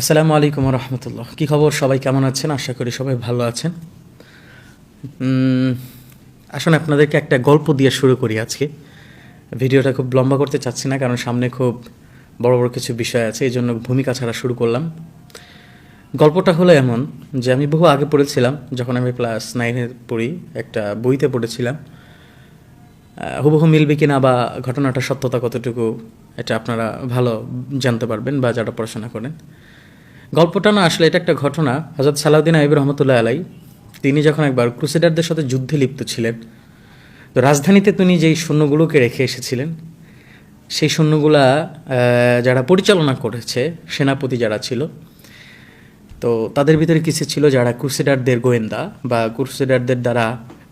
আসসালামু আলাইকুম রহমতুল্লাহ। কী খবর? সবাই কেমন আছেন? আশা করি সবাই ভালো আছেন। আসুন আপনাদেরকে একটা গল্প দিয়ে শুরু করি আজকে। ভিডিওটা খুব লম্বা করতে চাচ্ছি না, কারণ সামনে খুব বড় বড় কিছু বিষয় আছে, এই জন্য ভূমিকা ছাড়া শুরু করলাম। গল্পটা হলো এমন যে আমি বহু আগে পড়েছিলাম, যখন আমি ক্লাস নাইনে পড়ি, একটা বইতে পড়েছিলাম। হুবহু মিলবে কিনা বা ঘটনাটা সত্যতা কতটুকু, এটা আপনারা ভালো জানতে পারবেন বা যারা পড়াশোনা করেন। গল্পটা না আসলে এটা একটা ঘটনা। হজরত সালাউদ্দিন আইব রহমতুল্লাহ আলাই তিনি যখন একবার ক্রুসেডারদের সাথে যুদ্ধে লিপ্ত ছিলেন, তো রাজধানীতে তিনি যেই সৈন্যগুলোকে রেখে এসেছিলেন, সেই সৈন্যগুলা যারা পরিচালনা করেছে, সেনাপতি যারা ছিল, তো তাদের ভিতরে কিছু ছিল যারা ক্রুসেডারদের গোয়েন্দা বা ক্রুসেডারদের দ্বারা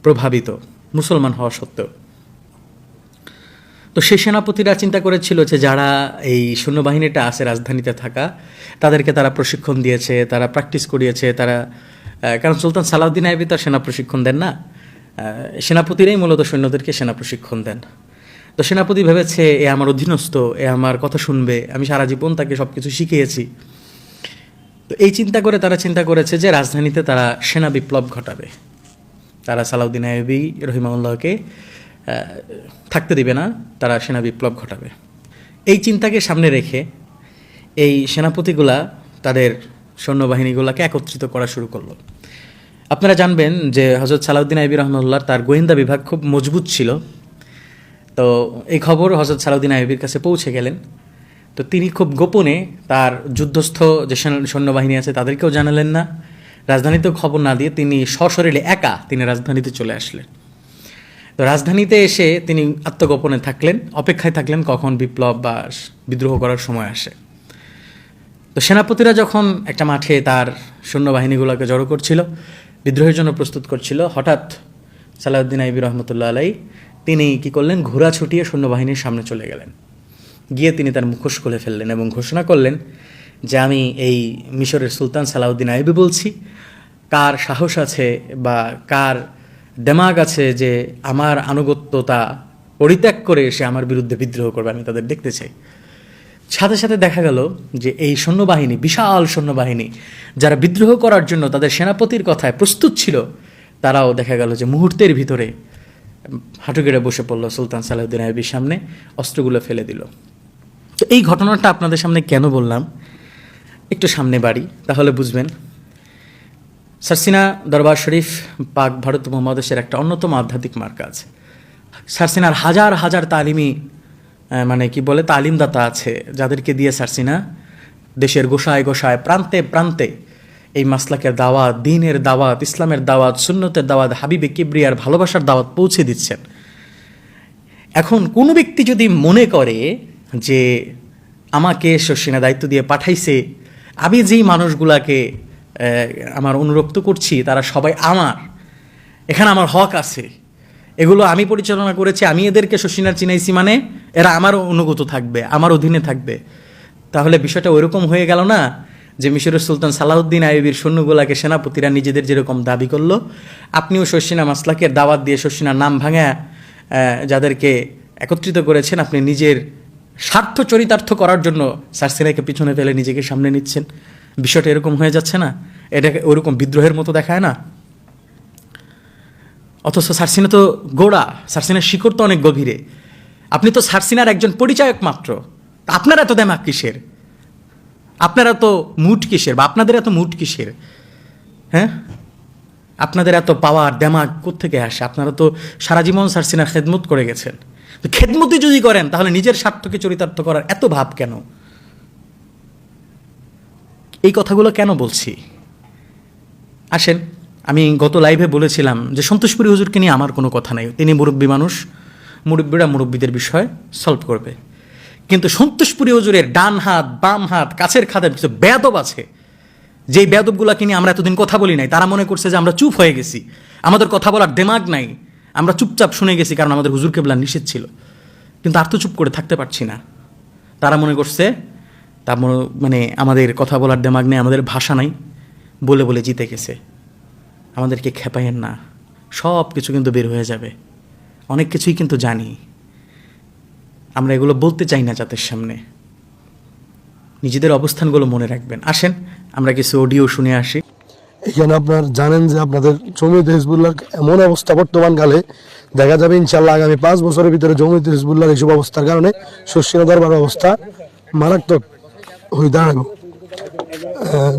প্রভাবিত, মুসলমান হওয়া সত্ত্বেও। তো সেই সেনাপতিরা চিন্তা করেছিল যে যারা এই সৈন্যবাহিনীটা আছে, রাজধানীতে থাকা, তাদেরকে তারা প্রশিক্ষণ দিয়েছে, তারা প্র্যাকটিস করিয়েছে, তারা কারণ সুলতান সালাউদ্দিন আইবি তার সেনা প্রশিক্ষণ দেন না। সেনাপতিরাই মূলত সৈন্যদেরকে সেনা প্রশিক্ষণ দেন। তো সেনাপতি ভেবেছে, এ আমার অধীনস্থ, এ আমার কথা শুনবে, আমি সারা জীবন তাকে সব কিছু শিখিয়েছি। তো এই চিন্তা করে তারা চিন্তা করেছে যে রাজধানীতে তারা সেনা বিপ্লব ঘটাবে। তারা সালাউদ্দিন আইবি রহিমাউল্লাহকে থাকতে দিবে না, তারা সেনা বিপ্লব ঘটাবে। এই চিন্তাকে সামনে রেখে এই সেনাপতিগুলা তাদের সৈন্যবাহিনীগুলোকে একত্রিত করা শুরু করল। আপনারা জানবেন যে হজরত সালাউদ্দিন আইবি রহমুল্লাহ তার গোয়েন্দা বিভাগ খুব মজবুত ছিল। তো এই খবর হজরত সালাউদ্দিন আইবির কাছে পৌঁছে গেলেন। তো তিনি খুব গোপনে তার যুদ্ধস্থ যে সেনা- সৈন্যবাহিনী আছে তাদেরকেও জানালেন না। রাজধানীতেও খবর না দিয়ে তিনি সশরীরে একা তিনি রাজধানীতে চলে আসলেন। তো রাজধানীতে এসে তিনি আত্মগোপনে থাকলেন, অপেক্ষায় থাকলেন কখন বিপ্লব বা বিদ্রোহ করার সময় আসে। তো সেনাপতিরা যখন একটা মাঠে তার সৈন্যবাহিনীগুলোকে জড়ো করছিল, বিদ্রোহের জন্য প্রস্তুত করছিল, হঠাৎ সালাউদ্দিন আইবি রহমতুল্লাহ আলাই তিনি কি করলেন, ঘোড়া ছুটিয়ে সৈন্যবাহিনীর সামনে চলে গেলেন। গিয়ে তিনি তার মুখোশ খুলে ফেললেন এবং ঘোষণা করলেন যে আমি এই মিশরের সুলতান সালাউদ্দিন আইবি বলছি। কার সাহস আছে বা কার দেমাগ আছে যে আমার আনুগত্যতা পরিত্যাগ করে সে আমার বিরুদ্ধে বিদ্রোহ করবে, আমি তাদের দেখতে চাই। সাথে সাথে দেখা গেল যে এই সৈন্যবাহিনী, বিশাল সৈন্যবাহিনী, যারা বিদ্রোহ করার জন্য তাদের সেনাপতির কথায় প্রস্তুত ছিল, তারাও দেখা গেল যে মুহূর্তের ভিতরে হাঁটু গেড়ে বসে পড়ল সুলতান সালাউদ্দিন আইবির সামনে, অস্ত্রগুলো ফেলে দিল। তো এই ঘটনাটা আপনাদের সামনে কেন বললাম? একটু সামনে বাড়ি, তাহলে বুঝবেন সারসিনা দরবার শরীফ, পাক ভারত উপমহাদেশের একটা অন্যতম আধ্যাত্মিক মার্কাজ সারসিনার হাজার হাজার তালিমি মানে কি বলে, তালিমদাতা আছে, যাদেরকে দিয়ে সারসিনা দেশের গোসায় গোসায়, প্রান্তে প্রান্তে এই মাসলাকের দাওয়াত, দিনের দাওয়াত, ইসলামের দাওয়াত, সুন্নতের দাওয়াত, হাবিবে কিবরিয়ার ভালোবাসার দাওয়াত পৌঁছে দিচ্ছেন। এখন কোনো ব্যক্তি যদি মনে করে যে আমাকে শস্যিনা দায়িত্ব দিয়ে পাঠাইছে, আমি যেই মানুষগুলাকে আমার অনুরক্ত করছি, তারা সবাই আমার। এখানে আমার হক আছে। এগুলো আমি পরিচালনা করেছি, আমি এদেরকে শশিনার চিনাইছি মানে এরা আমার অনুগত থাকবে, আমার অধীনে থাকবে। তাহলে বিষয়টা ওইরকম হয়ে গেল না যে মিশরের সুলতান সালাউদ্দিন আইবির সৈন্যগুলাকে সেনাপতিরা নিজেদের যেরকম দাবি করল, আপনিও শস্যিনা মাসলাকের দাওয়াত দিয়ে শস্যিনার নাম ভাঙা যাদেরকে একত্রিত করেছেন, আপনি নিজের স্বার্থ চরিতার্থ করার জন্য সারসিনাকে পিছনে ফেলে নিজেকে সামনে নিচ্ছেন। বিষয়টা এরকম হয়ে যাচ্ছে না, এটাকে ওরকম বিদ্রোহের মতো দেখায় না। অথচ সারসিনা তো গোড়া, সারসিনার শিকড় তো অনেক গভীরে। আপনি তো সারসিনার একজন পরিচায়ক মাত্র, আপনার এত দেমাক কিসের? আপনার এত মুড কিসের, বা আপনাদের এত মুড কিসের? হ্যাঁ? আপনাদের এত পাওয়ার দেমাগ কোত্থেকে আসে? আপনারা তো সারা জীবন সারসিনার খেদমত করে গেছেন। খেদমতি যদি করেন, তাহলে নিজের স্বার্থকে চরিতার্থ করার এত ভাব কেন? এই কথাগুলো কেন বলছি? আসেন, আমি গত লাইভে বলেছিলাম যে সন্তোষপুরী হুজুরকে নিয়ে আমার কোনো কথা নাই। তিনি মুরব্বী মানুষ, মুরব্বীরা মুরব্বীদের বিষয় সলভ করবে। কিন্তু সন্তোষপুরী হুজুরের ডান হাত, বাম হাত, কাছের খাদের কিছু বেদব আছে। যেই বেদবগুলাকে নিয়ে আমরা এতদিন কথা বলি নাই, তারা মনে করছে যে আমরা চুপ হয়ে গেছি। আমাদের কথা বলার দেমাগ নাই। আমরা চুপচাপ শুনে গেছি কারণ আমাদের হুজুর কেবলা নিষেধ ছিল। কিন্তু আর তো চুপ করে থাকতে পারছি না। তারা মনে করছে তা মনে- আমাদের কথা বলার দেমাগ নেই, আমাদের ভাষা নাই। বলে বলে জিতে গেছে। আমাদেরকে খেপাইয়েন না। সব কিছু কিন্তু বের হয়ে যাবে। অনেক কিছুই কিন্তু জানি। আমরা এগুলো বলতে চাই না জাতের সামনে। নিজেদের অবস্থানগুলো মনে রাখবেন। আসেন, আমরা কিছু অডিও শুনে আসি। এখানে আপনার জানেন যে আপনাদের জমিতে হিজবুল্লাহর এমন অবস্থা বর্তমানকালে দেখা যাবে ইনশাল্লাহ আগামী পাঁচ বছরের ভিতরে জমিতে হিজবুল্লাহর এইসব অবস্থার কারণে শস্যিনা দরবার অবস্থা মারাত্মক। হয়ে দাঁড়াবো।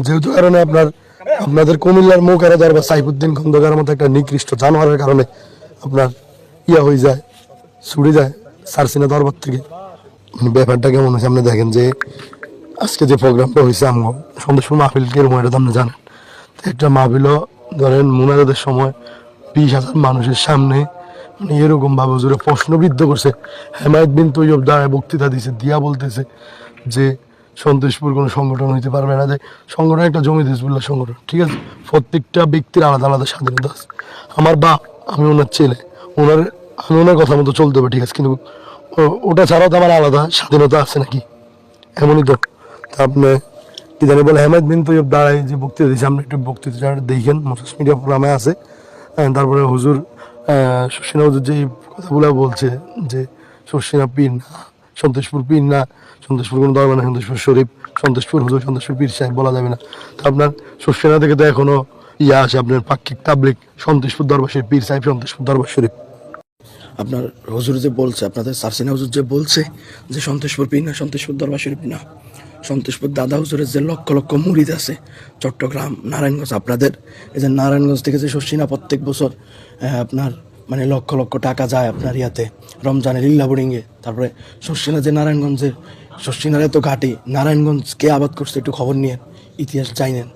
যেহেতু কারণে আপনার, আপনাদের কুমিল্লার মুখেরা দরবার সাইফুদ্দিন খন্দকার মতো একটা নিকৃষ্ট জানোয়ারের কারণে আপনার ইয়া হয়ে যায় ছুড়ে যায় সারসিনা দরবার থেকে। মানে ব্যাপারটা কেমন হয়েছে আপনি দেখেন যে আজকে যে প্রোগ্রামটা হয়েছে, আমগো সন্দেশপুর মাহফিল কীরকম এটা আপনি জানেন। তো একটা মাহফিলও ধরেন মোনাজাতের সময় বিশ হাজার মানুষের সামনে মানে এরকম ভাবে হুজুরে প্রশ্নবিদ্ধ করছে। হেমায়ত বিন তৈয়ব দাঁড়ায় বক্তৃতা দিছে, দিয়া বলতেছে যে সন্তোষপুর কোনো সংগঠন হইতে পারবে না যে সংগঠন একটা জমি হিজবুল্লাহ সংগঠন ঠিক আছে? প্রত্যেকটা ব্যক্তির আলাদা আলাদা স্বাধীনতা আছে। আমার বাপ আমি ওনার ছেলে ওনার আমি ওনার কথা মতো চলতে হবে ঠিক আছে? কিন্তু ওটা ছাড়াও তো আমার আলাদা স্বাধীনতা আছে নাকি? এমনই তো। তা আপনি কি জানি বলে হেমায়ত বিন তৈয়ব দাঁড়ায় যে বক্তৃতা দিয়েছে আপনি একটু বক্তৃতা দেখেন মোসাস মিডিয়া প্রোগ্রামে আছে। হ্যাঁ, তারপরে হুজুর শশিনা হুজুর যে কথাগুলো বলছে যে শশিনা পীর না সন্তোষপুর পীর না, সন্তোষপুর কোনো দরবার না, সন্তোষপুর শরীফ, সন্তোষপুর হুজুর, সন্তোষপুর পীর সাহেব বলা যাবে না। তো আপনার শশিনা থেকে তো এখনও ইয়া আছে আপনার পাক্ষিক তাবলিক, সন্তোষপুর দরবার শরীফ, পীর সাহেব সন্তোষপুর দরবার শরীফ। আপনার হুজুর যে বলছে, আপনাদের সারসিনা হুজুর যে বলছে যে সন্তোষপুর পীর না, সন্তোষপুর দরবার শরীফ না, সন্তোষপুর দাদা হুজুরের যে লক্ষ লক্ষ মুরিদ আছে, চট্টগ্রাম, নারায়ণগঞ্জ, আপনাদের এই যে নারায়ণগঞ্জ থেকে যে শস্যিনা প্রত্যেক বছর আপনার মানে লক্ষ লক্ষ টাকা যায় আপনার ইয়াতে, রমজানের লিল্লা বোর্ডিংয়ে তারপরে শস্যিনা যে নারায়ণগঞ্জের শস্যিনার এত ঘাটি, নারায়ণগঞ্জ কে আবাদ করছে একটু খবর নিয়ে ইতিহাস জানেন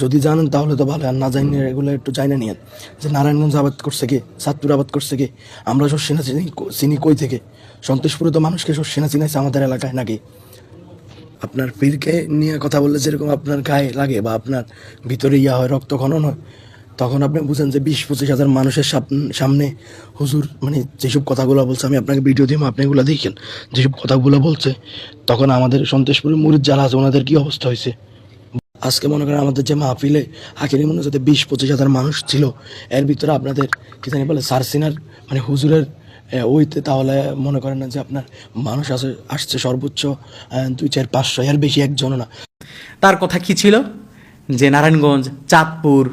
যদি জানেন তাহলে তো ভালো, আর না জানেন এগুলো একটু জানে নিয়েন। যে নারায়ণগঞ্জ আবাদ করছে কি, সাতপুর আবাদ করছে কি, আমরা শস্যিনা চিনি চিনি কই থেকে? সন্তোষপুরে তো মানুষকে শস্যিনা চিনাইছে আমাদের এলাকায় নাকি? আপনার পীরকে নিয়ে কথা বললে যেরকম আপনার গায়ে লাগে বা আপনার ভিতরে ইয়া হয়, রক্ত খনন হয় তখন আপনি বুঝেন যে বিশ, পঁচিশ হাজার মানুষের সামনে হুজুর মানে যেসব কথাগুলো বলছে, আমি আপনাকে ভিডিও দিয়ে আপনি এগুলো দেখেন। যেসব কথাগুলো বলছে, তখন আমাদের সন্তোষপুরের মুরিদ যারা আছে, ওনাদের কী অবস্থা হয়েছে? আজকে মনে করেন আমাদের যে মাহফিলে হাকিরি মনে যাতে বিশ, পঁচিশ হাজার মানুষ ছিল, এর ভিতরে আপনাদের কি জানি বলে, সারসিনার মানে হুজুরের ওইতে তাহলে মনে করেন না যে আপনার মানুষ আসে আসছে সর্বোচ্চ দুই, চার, পাঁচশো, এর বেশি একজনও না। তার কথা কি ছিল? যে নারায়ণগঞ্জ, চাঁদপুর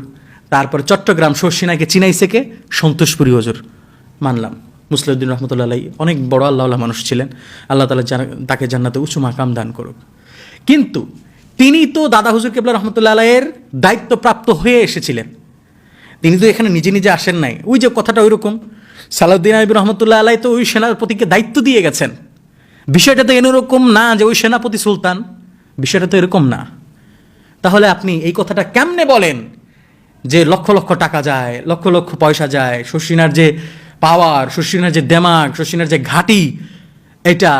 তারপর চট্টগ্রাম শর্ষিনাকে চিনাইছে কে? সন্তোষপুরী হজুর। মানলাম। মুসলিউদ্দিন রহমতুল্লাহ অনেক বড় আল্লাহ মানুষ ছিলেন। আল্লাহ তালা তাকে জান্নাতে উচ্চ মাকাম দান করুক। কিন্তু তিনি তো দাদা হুজুর কেবলা রহমতুল্লাহ আলাইয়ের দায়িত্বপ্রাপ্ত হয়ে এসেছিলেন। তিনি তো এখানে নিজে নিজে আসেন নাই। ওই যে কথাটা ওই রকম সালাউদ্দিন আবির রহমতুল্লাহ আলাই তো ওই সেনাপতিকে দায়িত্ব দিয়ে গেছেন। বিষয়টা তো এরকম না যে ওই সেনাপতি সুলতান। বিষয়টা তো এরকম না। তাহলে আপনি এই কথাটা কেমনে বলেন? যে লক্ষ লক্ষ টাকা যায়, লক্ষ লক্ষ পয়সা যায়, শশিনার যে পাওয়ার শশিনার যে দেমাগ শশিনার যে ঘাটি, এটা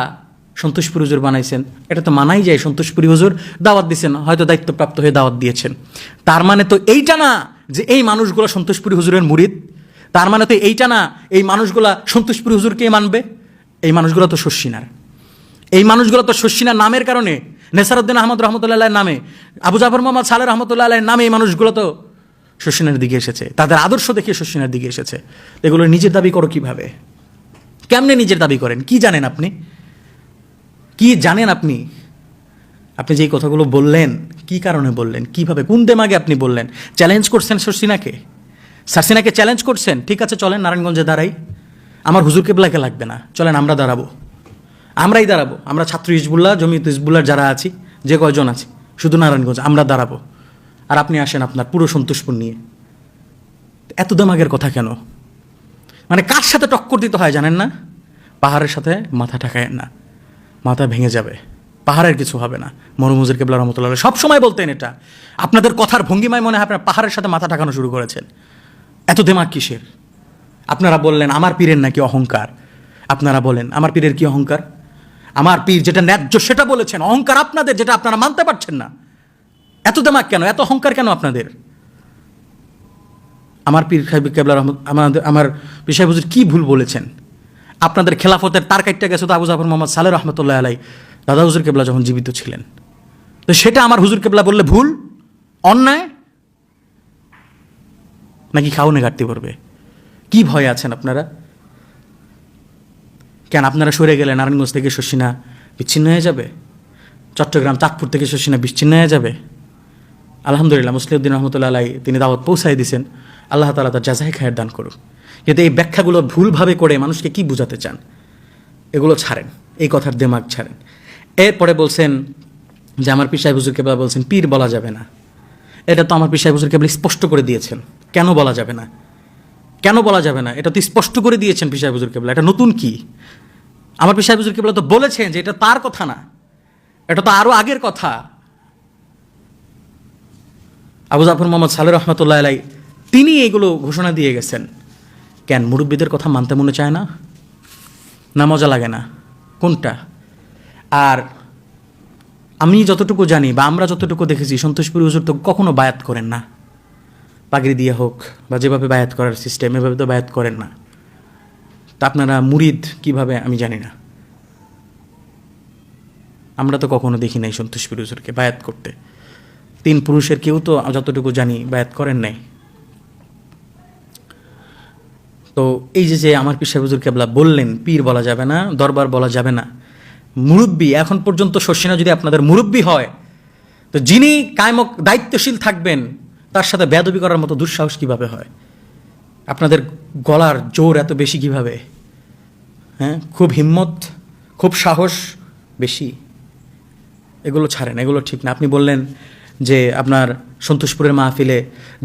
সন্তোষপুরি হুজুর বানাইছেন। এটা তো মানাই যায়, সন্তোষপুরি হুজুর দাওয়াত দিয়েছেন হয়তো দায়িত্বপ্রাপ্ত হয়ে দাওয়াত দিয়েছেন। তার মানে তো এইটা না যে এই মানুষগুলো সন্তোষপুরি হুজুরের মুরিদ। তার মানে তো এইটা না এই মানুষগুলা সন্তোষপুরি হুজুরকে মানবে? এই মানুষগুলো তো শশিনার। এই মানুষগুলো তো শস্যিনা নামের কারণে নেসারুদ্দিন আহমদ রহমতুল্লাহ নামে, আবু জাফর মোহাম্মদ সালে রহমতুল্লাহ নামে এই মানুষগুলো তো শস্যিনার দিকে এসেছে। তাদের আদর্শ দেখে শস্যিনার দিকে এসেছে। এগুলো নিজের দাবি করো কীভাবে? কেমনে নিজের দাবি করেন? কি জানেন আপনি? কি জানেন আপনি? আপনি যেই কথাগুলো বললেন, কি কারণে বললেন, কীভাবে, কোন দেমাগে আপনি বললেন? চ্যালেঞ্জ করছেন শর্ষিনাকে সারসিনাকে চ্যালেঞ্জ করছেন? ঠিক আছে, চলেন নারায়ণগঞ্জে দাঁড়াই। আমার হুজুর কেবলাকে লাগবে না। চলেন, আমরা দাঁড়াবো। আমরাই দাঁড়াবো। আমরা ছাত্র হিজবুল্লাহ, জমিয়ত হিজবুল্লার যারা আছি, যে কয়জন আছি, শুধু নারায়ণগঞ্জ, আমরা দাঁড়াবো। আর আপনি আসেন আপনার পুরো সন্তোষপুর নিয়ে। এত দামাগের কথা কেন? মানে কার সাথে টক্কর দিতে হয় জানেন না? পাহাড়ের সাথে মাথা ঠেকায়েন না। মাথা ভেঙে যাবে। পাহাড়ের কিছু হবে না। মরমুজের কেবলা রহমতুল্লাহ সব সময় বলতেন এটা। আপনাদের কথার ভঙ্গিমায় মনে হয় আপনার পাহাড়ের সাথে মাথা ঠাকানো শুরু করেছেন। এত দেমাগ কিসের? আপনারা বললেন, আমার পীরের নাকি অহংকার? আপনারা বলেন, আমার পীরের কি অহংকার? আমার পীর যেটা ন্যায্য সেটা বলেছেন। অহংকার আপনাদের যেটা আপনারা মানতে পারছেন না। এত দেমাগ কেন? এত অহংকার কেন আপনাদের? আমার পীর সাহেব কেবলা আমাদের আমার সাহেব হুজুর কী ভুল বলেছেন? আপনাদের খেলাফতের তার কাটটা গেছে তো আবু জাফর মোহাম্মদ সালে রহমতুল্লাহ আলাই। দাদা হুজুর কেবলা যখন জীবিত ছিলেন। তো সেটা আমার হুজুর কেবলা বললে ভুল? অন্যায়? নাকি খাওনে ঘাটতি পড়বে? কি ভয়ে আছেন আপনারা? কেন আপনারা সরে গেলে নারায়ণগঞ্জ থেকে শশিনা বিচ্ছিন্ন হয়ে যাবে? চট্টগ্রাম চাঁদপুর থেকে শশিনা বিচ্ছিন্ন হয়ে যাবে? আলহামদুলিল্লাহ, মুসলিউদ্দিন রহমতুল্লাহ আলাই তিনি দাওয়াত পৌঁছাই দিয়েছেন আল্লাহ তালা তার যাচাই খায়ের দান করুক কিন্তু এই ব্যাখ্যাগুলো ভুলভাবে করে মানুষকে কি বুঝাতে চান, এগুলো ছাড়েন, এই কথার দেমাগ ছাড়েন। এরপরে বলছেন যে, আমার পিসাই হুজুর কেবলা বলছেন, পীর বলা যাবে না। এটা তো আমার পিসাই হুজুর কেবল স্পষ্ট করে দিয়েছেন। কেন বলা যাবে না? কেন বলা যাবে না? এটা তো স্পষ্ট করে দিয়েছেন পিসাই হুজুর কেবলা এটা নতুন কি? আমার পিসাই হুজুর কেবলা তো বলেছেন যে, এটা তার কথা না। এটা তো আরও আগের কথা। আবু জাফর মোহাম্মদ সালেহ রহমতুল্লাহ আলাই তিনি এগুলো ঘোষণা দিয়ে গেছেন। কেন মুরব্বীদের কথা মানতে মনে চায় না? না মজা লাগে না? কোনটা? আর আমি যতটুকু জানি বা আমরা যতটুকু দেখেছি, সন্তোষপুরি হুজুর তো কখনো বায়াত করেন না। পাগড়ি দিয়ে হোক বা যেভাবে বায়াত করার সিস্টেম এভাবে তো বায়াত করেন না। তা আপনারা মুরিদ কীভাবে আমি জানি না। আমরা তো কখনো দেখি নাই সন্তোষপুরি হুজুরকে বায়াত করতে। তিন পুরুষের কেউ তো যতটুকু জানি বায়াত করেন নাই। তো এই যে যে আমার পিসা হুজুর কেবলা বললেন, পীর বলা যাবে না, দরবার বলা যাবে না। মুরব্বী এখন পর্যন্ত শস্যিনা যদি আপনাদের মুরব্বী হয়, তো যিনি কায়মক দায়িত্বশীল থাকবেন, তার সাথে বেদবি করার মতো দুঃসাহস কীভাবে হয়? আপনাদের গলার জোর এত বেশি কীভাবে? হ্যাঁ খুব হিম্মত, খুব সাহস বেশি। এগুলো ছাড়েন, এগুলো ঠিক না। আপনি বললেন যে আপনার সন্তোষপুরের মাহফিলে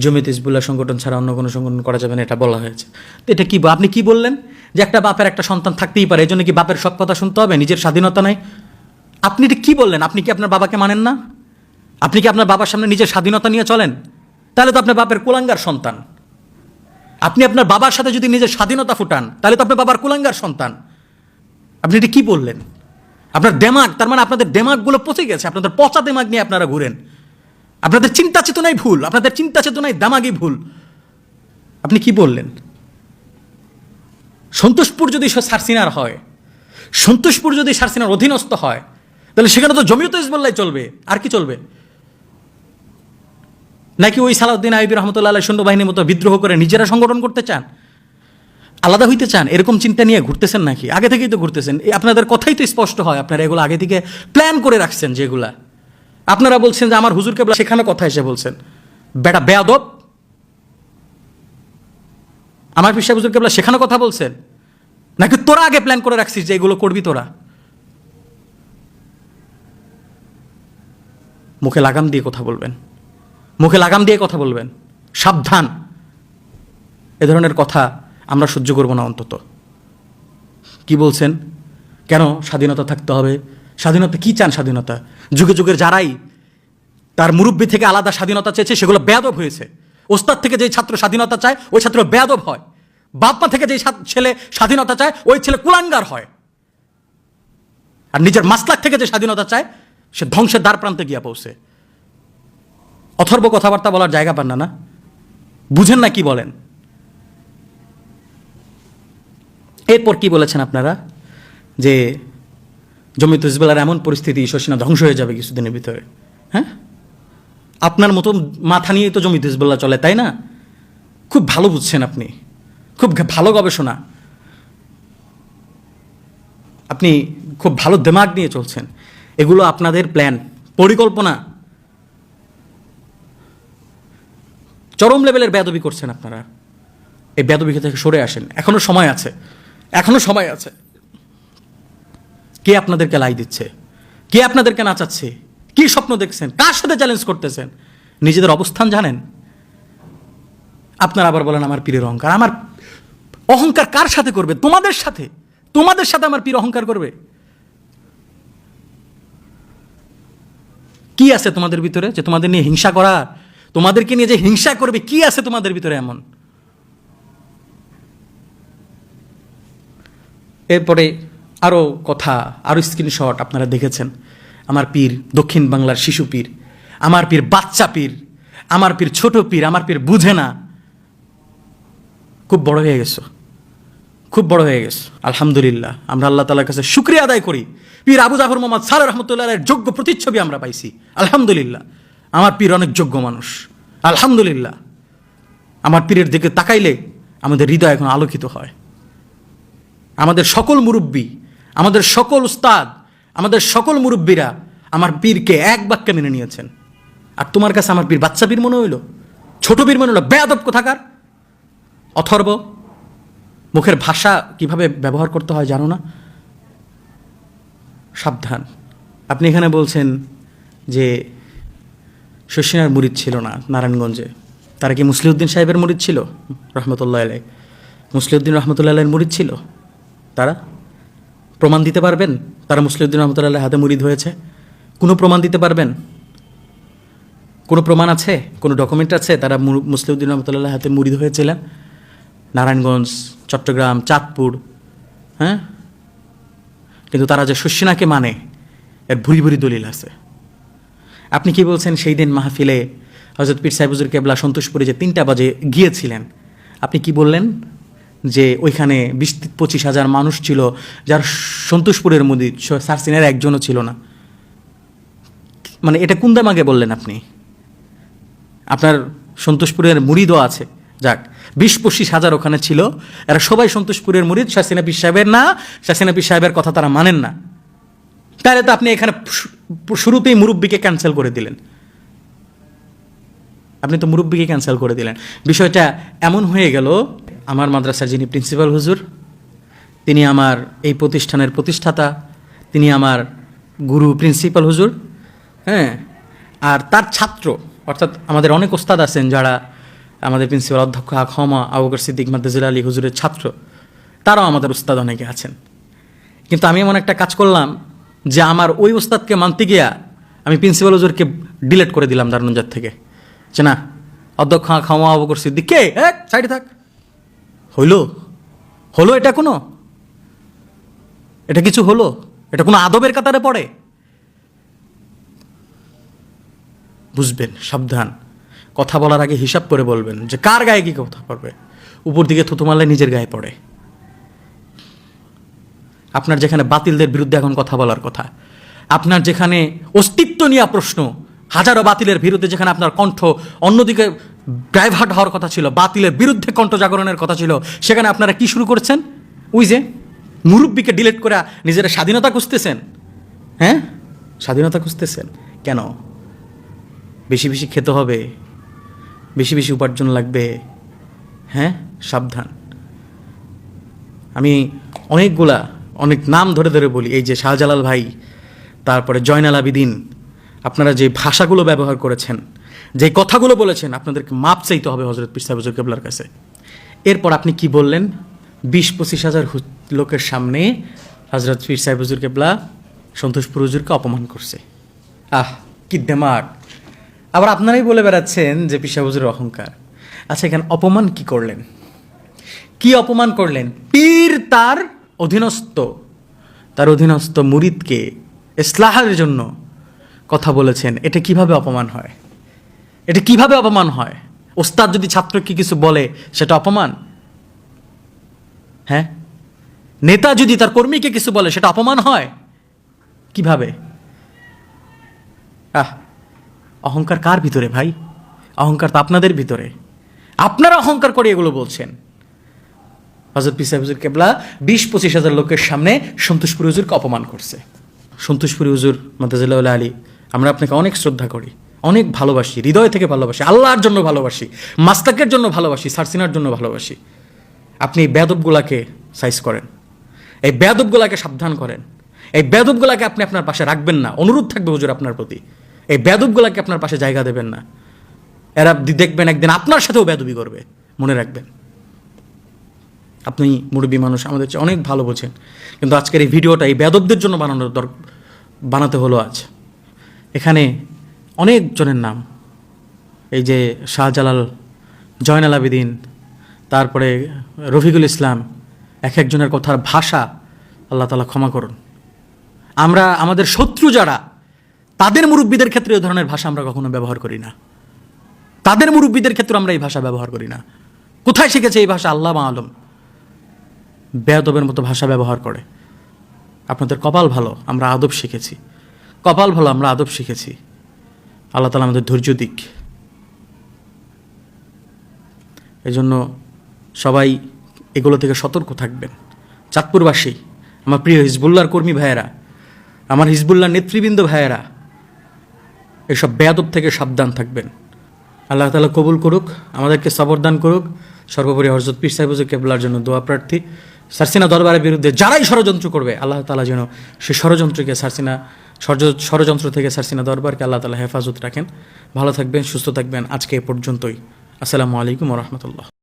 জমিত ইসবুল্লাহ সংগঠন ছাড়া অন্য কোনো সংগঠন করা যাবে না, এটা বলা হয়েছে। তো এটা কি আপনি কি বললেন? যে একটা বাপের একটা সন্তান থাকতেই পারে এই জন্য কি বাপের সব কথা শুনতে হবে, নিজের স্বাধীনতা নাই? আপনি এটা কী বললেন? আপনি কি আপনার বাবাকে মানেন না? আপনি কি আপনার বাবার সামনে নিজের স্বাধীনতা নিয়ে চলেন? তাহলে তো আপনার বাপের কুলাঙ্গার সন্তান। আপনি আপনার বাবার সাথে যদি নিজের স্বাধীনতা ফুটান, তাহলে তো আপনার বাবার কুলাঙ্গার সন্তান। আপনি এটা কী বললেন? আপনার দেমাগ, তার মানে আপনাদের দেমাগগুলো পচে গেছে, আপনাদের পচা দেমাগ নিয়ে আপনারা ঘুরেন। আপনাদের চিন্তা চেতনাই ভুল, আপনাদের চিন্তা চেতনাই দামাগই ভুল। আপনি কি বললেন? সন্তোষপুর যদি সারসিনার হয়, সন্তোষপুর যদি সারসিনার অধীনস্থ হয়, তাহলে সেখানে তো জমিয়ত ইসবল্লাই চলবে, আর কি চলবে? নাকি ওই সালাউদ্দিন আইবি রহমতুল্লাহ সৈন্যবাহিনীর মতো বিদ্রোহ করে নিজেরা সংগঠন করতে চান? আলাদা হইতে চান? এরকম চিন্তা নিয়ে ঘুরতেছেন নাকি? আগে থেকেই তো ঘুরতেছেন। আপনাদের কথাই তো স্পষ্ট হয়, আপনারা এগুলো আগে থেকে প্ল্যান করে রাখছেন যেগুলা আপনারা বলছেন যে আমার হুজুর কেবলা সেখানে কথা এসে বলছেন। বেটা, বেয়াদব। আমার পিসা হুজুর কেবলা সেখানে কথা বলছেন। নাকি তোরা আগে প্ল্যান করে রাখছিস যে এগুলো করবি তোরা? মুখে লাগাম দিয়ে কথা বলবেন। মুখে লাগাম দিয়ে কথা বলবেন। সাবধান। এ ধরনের কথা আমরা সহ্য করব না অন্তত। কি বলছেন? কেন স্বাধীনতা থাকতে হবে? স্বাধীনতা, কি চান স্বাধীনতা? যুগে যুগের যারাই তার মুরব্বী থেকে আলাদা স্বাধীনতা চেয়েছে, সেগুলো বেয়াদব হয়েছে। ওস্তাদ থেকে যে ছাত্র স্বাধীনতা চায়, ওই ছাত্র বেয়াদব হয়। বাপমা থেকে যে ছেলে স্বাধীনতা চায়, ওই ছেলে কুলাঙ্গার হয়। আর নিজের মাসলাক থেকে যে স্বাধীনতা চায়, সে ধ্বংসের দ্বার প্রান্তে গিয়া পৌঁছে। অথর্ব কথাবার্তা বলার জায়গা পান না না? বুঝেন না কি বলেন? এরপর কি বলেছেন আপনারা? যে জমিত হিজবেলার এমন পরিস্থিতি শসীনা ধ্বংস হয়ে যাবে কিছুদিনের ভিতরে। হ্যাঁ? আপনার মতো মাথা নিয়েই তো জমি হিজবুল্লাহ চলে, তাই না? খুব ভালো বুঝছেন আপনি। খুব ভালো গবেষণা। আপনি খুব ভালো দেমাগ নিয়ে চলছেন। এগুলো আপনাদের প্ল্যান পরিকল্পনা। চরম লেভেলের বেদবি করছেন আপনারা। এই বেদবি থেকে সরে আসেন। এখনও সময় আছে। এখনও সময় আছে। কে আপনাদেরকে লাই দিচ্ছে? কে আপনাদেরকে নাচাচ্ছে? কি স্বপ্ন দেখছেন? কার সাথে চ্যালেঞ্জ করতেছেন? নিজেদের অবস্থান জানেন? আপনারা আবার বলেন, আমার পীরের অহংকার। আমার অহংকার কার সাথে করবে? তোমাদের সাথে? তোমাদের সাথে আমার পীর অহংকার করবে? কি আছে তোমাদের ভিতরে যে তোমাদের নিয়ে হিংসা করা তোমাদেরকে নিয়ে যে হিংসা করবে, কি আছে তোমাদের ভিতরে এমন? এরপরে আরও কথা আরও স্ক্রিনশট আপনারা দেখেছেন। আমার পীর, দক্ষিণ বাংলার শিশু পীর, আমার পীর বাচ্চা পীর, আমার পীর ছোট পীর, আমার পীর বুঝে না। খুব বড় হয়ে গেছো। খুব বড় হয়ে গেছে। আলহামদুলিল্লাহ, আমরা আল্লাহ তালার কাছে শুক্রিয়া আদায় করি। পীর আবু জাফর মোহাম্মদ সাল রহমতুল্লাহ যোগ্য প্রতিচ্ছবি আমরা পাইছি। আলহামদুলিল্লাহ, আমার পীর অনেক যোগ্য মানুষ। আলহামদুলিল্লাহ, আমার পীরের দিকে তাকাইলে আমাদের হৃদয় এখন আলোকিত হয়। আমাদের সকল মুরব্বী আমাদের সকল উস্তাদ, আমাদের সকল মুরব্বীরা আমার পীরকে এক বাক্যে মেনে নিয়েছেন। আর তোমার কাছে আমার পীর বাচ্চা পীর মনে হইল? ছোট পীর মনে হলো বেয়াদব কোথাকার? অথর্ব, মুখের ভাষা কীভাবে ব্যবহার করতে হয় জানো না? সাবধান। আপনি এখানে বলছেন যে শশীনার মুরিদ ছিল না নারায়ণগঞ্জে। তারা কি মুসলিউদ্দিন সাহেবের মুরিদ ছিল? রহমতুল্লাহ আলাই মুসলিউদ্দিন রহমতুল্লাহ আলাইয়ের মুরিদ ছিল? তারা? প্রমাণ দিতে পারবেন? তারা মুসলিউদ্দিন রহমতুল্লাহ হাতে মুরিদ হয়েছে। কোনো প্রমাণ দিতে পারবেন? কোনো প্রমাণ আছে? কোনো ডকুমেন্ট আছে? তারা মুসলিউদ্দিন রহমতুল্লাহ হাতে মুরিদ হয়েছিলেন? নারায়ণগঞ্জ, চট্টগ্রাম, চাঁদপুর হ্যাঁ? কিন্তু তারা যে শস্যিনাকে মানে এর ভুরি ভুরি দলিল আছে। আপনি কি বলছেন সেই দিন মাহফিলে হজরত পীর সাহেবুজুর কেবলা সন্তোষপুরে যে তিনটা বাজে গিয়েছিলেন, আপনি কি বললেন? যে ওইখানে বিশ, পঁচিশ হাজার মানুষ ছিল, যার সন্তোষপুরের মধ্যে সারসিনের একজনও ছিল না। মানে এটা কোন দামাগে বললেন আপনি? আপনার সন্তোষপুরের মুরিদও আছে। যাক, বিশ, পঁচিশ হাজার ওখানে ছিল। এরা সবাই সন্তোষপুরের মুরিদ শাসিনা পীর সাহেবের না শাসিনা পীর সাহেবের কথা তারা মানেন না। তাহলে তো আপনি এখানে শুরুতেই মুরব্বীকে ক্যান্সেল করে দিলেন। আপনি তো মুরব্বীকে ক্যান্সেল করে দিলেন। বিষয়টা এমন হয়ে গেল আমার মাদ্রাসার যিনি প্রিন্সিপাল হুজুর, তিনি আমার এই প্রতিষ্ঠানের প্রতিষ্ঠাতা, তিনি আমার গুরু প্রিন্সিপাল হুজুর হ্যাঁ আর তার ছাত্র, অর্থাৎ আমাদের অনেক ওস্তাদ আছেন যারা আমাদের প্রিন্সিপাল অধ্যক্ষ আখমা আবুকর সিদ্দিক মাদ্দাজুল আলী হুজুরের ছাত্র, তারাও আমাদের ওস্তাদ অনেকে আছেন। কিন্তু আমি এমন একটা কাজ করলাম যে আমার ওই ওস্তাদকে মানতে গিয়া আমি প্রিন্সিপাল হুজুরকে ডিলেট করে দিলাম দারুণজার থেকে। যে না, অধ্যক্ষ খাওয়া সিদ্দিক, কে? এক, সাইডে থাক। হইল? হলো এটা কোনো? এটা কিছু হলো? এটা কোনো আদবের কাতারে পড়ে? বুঝবেন, সাবধান। কথা বলার আগে হিসাব করে বলবেন যে কার গায়ে কি কথা পড়বে? উপর দিকে থুতু মারলে নিজের গায়ে পড়ে। আপনার যেখানে বাতিলদের বিরুদ্ধে এখন কথা বলার কথা, আপনার যেখানে অস্তিত্ব নিয়ে প্রশ্ন হাজারো বাতিলের বিরুদ্ধে যেখানে আপনার কণ্ঠ, অন্যদিকে ড্রাইভার্ট হওয়ার কথা ছিল, বাতিলের বিরুদ্ধে কণ্ঠ জাগরণের কথা ছিল, সেখানে আপনারা কি শুরু করেছেন? ওই যে মুরব্বীকে ডিলেট করে নিজেরা স্বাধীনতা খুঁজতেছেন। হ্যাঁ? স্বাধীনতা খুঁজতেছেন। কেন? বেশি বেশি খেতে হবে, বেশি বেশি উপার্জন লাগবে। হ্যাঁ? সাবধান। আমি অনেকগুলা, অনেক নাম ধরে ধরে বলি, এই যে শাহজালাল ভাই, তারপরে জয়নাল আবিদিন আপনারা যে ভাষাগুলো ব্যবহার করেছেন, যে কথাগুলো বলেছেন, আপনাদেরকে মাপ চাইতে হবে হজরত পিস্তা হুজুর কেবলার কাছে। এরপর আপনি কি বললেন? বিশ পঁচিশ হাজার লোকের সামনে হজরত পীর সাহেব হুজুর কেবলা সন্তোষপুর হুজুরকে অপমান করছে। আহ, কি দেমাগ আবার আপনারাই বলে বেড়াচ্ছেন যে পিসা হুজুরের অহংকার। আচ্ছা এখানে অপমান কি করলেন? কি অপমান করলেন? পীর তার অধীনস্থ তার অধীনস্থ মুরিদকে, ইসলাহের জন্য কথা বলেছেন, এটা কীভাবে অপমান হয়? এটা কীভাবে অপমান হয়? ওস্তাদ যদি ছাত্রকে কিছু বলে, সেটা অপমান? হ্যাঁ? নেতা যদি তার কর্মীকে কিছু বলে, সেটা অপমান হয়? কীভাবে? আহ, অহংকার কার ভিতরে ভাই? অহংকার তো আপনাদের ভিতরে। আপনারা অহংকার করে এগুলো বলছেন। হজরত পিসা হুজুর কেবলা বিশ পঁচিশ হাজার লোকের সামনে সন্তোষপুরি হুজুরকে অপমান করছে। সন্তোষপুরি হুজুর মাতাজুল্লাহ আলী আমরা আপনাকে অনেক শ্রদ্ধা করি, অনেক ভালোবাসি, হৃদয় থেকে ভালোবাসি, আল্লাহর জন্য ভালোবাসি, মাস্তাকের জন্য ভালোবাসি, সারসিনার জন্য ভালোবাসি। আপনি এই বেদবগুলাকে সাইজ করেন, এই বেদবগুলাকে সাবধান করেন, এই বেদবগুলাকে আপনি আপনার পাশে রাখবেন না, অনুরোধ থাকবে হুজুর আপনার প্রতি, এই বেদবগুলাকে আপনার পাশে জায়গা দেবেন না। এরা দেখবেন একদিন আপনার সাথেও বেদবি করবে, মনে রাখবেন। আপনি মুরব্বী মানুষ, আমাদের চেয়ে অনেক ভালো বোঝেন, কিন্তু আজকের এই ভিডিওটা এই বেদবদের জন্য বানানোর দর, বানাতে হলো আজ। এখানে অনেক জনের নাম। এই যে শাহজালাল, জয়নাল আবেদিন, তারপরে রফিকুল ইসলাম, এক একজনের কথার ভাষা আল্লাহ তালা ক্ষমা করুন। আমরা, আমাদের শত্রু যারা, তাদের মুরব্বীদের ক্ষেত্রে এই ধরনের ভাষা আমরা কখনো ব্যবহার করি না। তাদের মুরব্বীদের ক্ষেত্রে আমরা এই ভাষা ব্যবহার করি না। কোথায় শিখেছে এই ভাষা? আল্লাহ আলম বেয়াদবের মতো ভাষা ব্যবহার করে। আপনাদের কপাল ভালো, আমরা আদব শিখেছি। কপাল ভালো, আমরা আদব শিখেছি। আল্লাহ তালা আমাদের ধৈর্য দিক। এজন্য সবাই এগুলো থেকে সতর্ক থাকবেন। চাঁদপুরবাসী, আমার প্রিয় হিজবুল্লাহর কর্মী ভাইয়েরা, আমার হিজবুল্লাহ নেতৃবৃন্দ ভাইয়েরা, এসব বেয়াদব থেকে সাবধান থাকবেন। আল্লাহ তালা কবুল করুক, আমাদেরকে সাবধান করুক। সর্বোপরি হরজত পীর সাহেব কেবলার জন্য দোয়া প্রার্থী। সারসিনা দরবারের বিরুদ্ধে যারাই ষড়যন্ত্র করবে, আল্লাহ তালা যেন সে ষড়যন্ত্রকে সারসিনা ষড়যন্ত্র থেকে সারসিনা দরবারকে আল্লাহ তালা হেফাজত রাখেন। ভালো থাকবেন, সুস্থ থাকবেন। আজকে এ পর্যন্তই। আসসালামু আলাইকুম রহমতুল্লাহ।